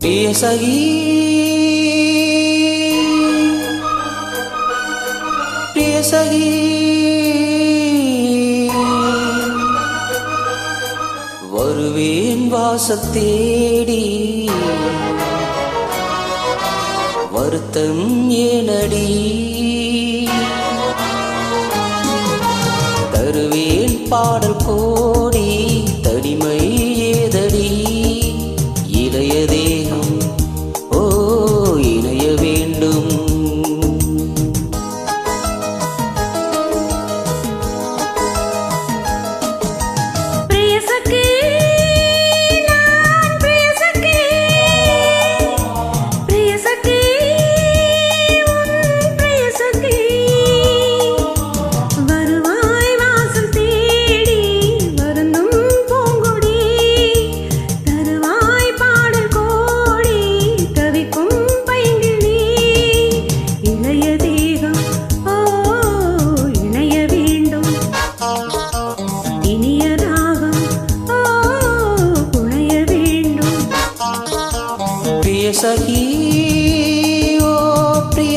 பேசகி. பேசகி. வருவேன் வாசத்தேடி. வருத்தம் ஏனடி. தருவேன் பாடல் கோடி தனிமை பிரிய சகி ஓ பிரிய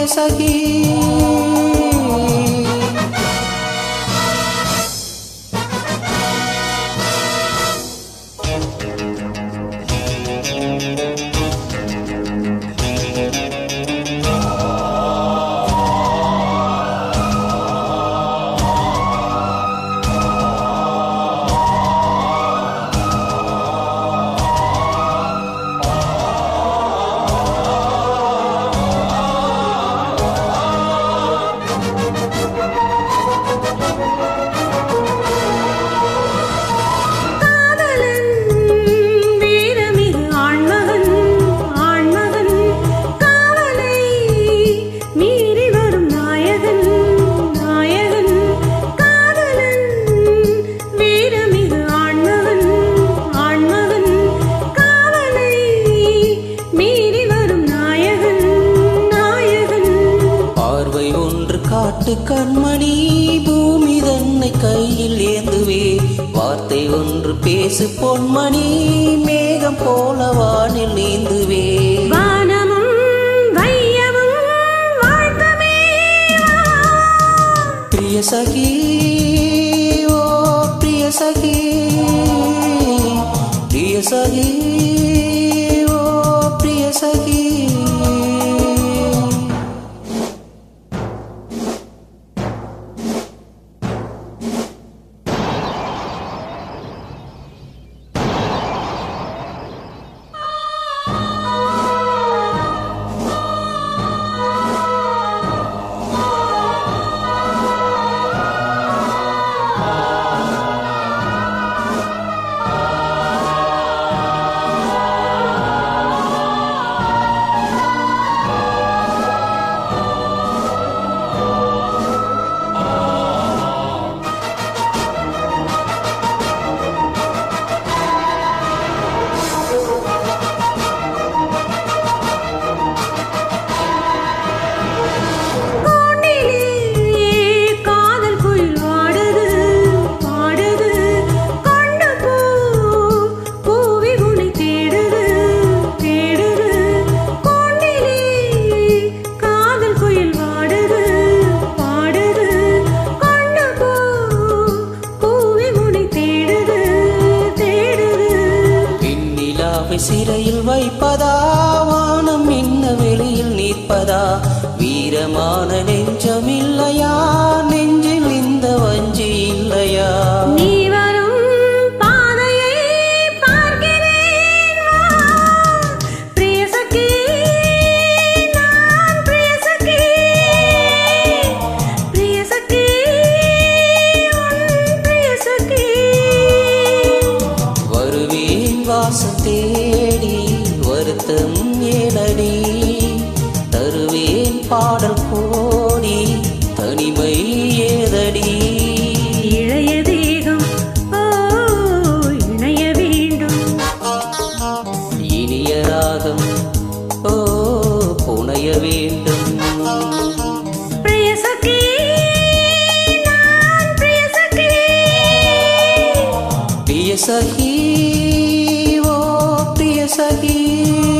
பார்வை ஒன்று காட்டு கண்மணி பூமி தன்னை கையில் ஏந்துவே. வார்த்தை ஒன்று பேசு பொன்மணி மேகம் போல வானில் நீந்துவே. சகி சிறையில் வைப்பதா? வானம் என்ன வெளியில் நிற்பதா? வீரமான நெஞ்சமில்லையா நெஞ்சு வாசல் தேடி வருத்தம் ஏனடி? தருவேன் பாடல் கோடி தனிமை ஏதடி? இளைய தேகம் ஓ இணைய வேண்டும். இனிய ராகம் ஓ புனைய வேண்டும். பிரியசகி, நான் பிரியசகி. பிரிய சகி सकी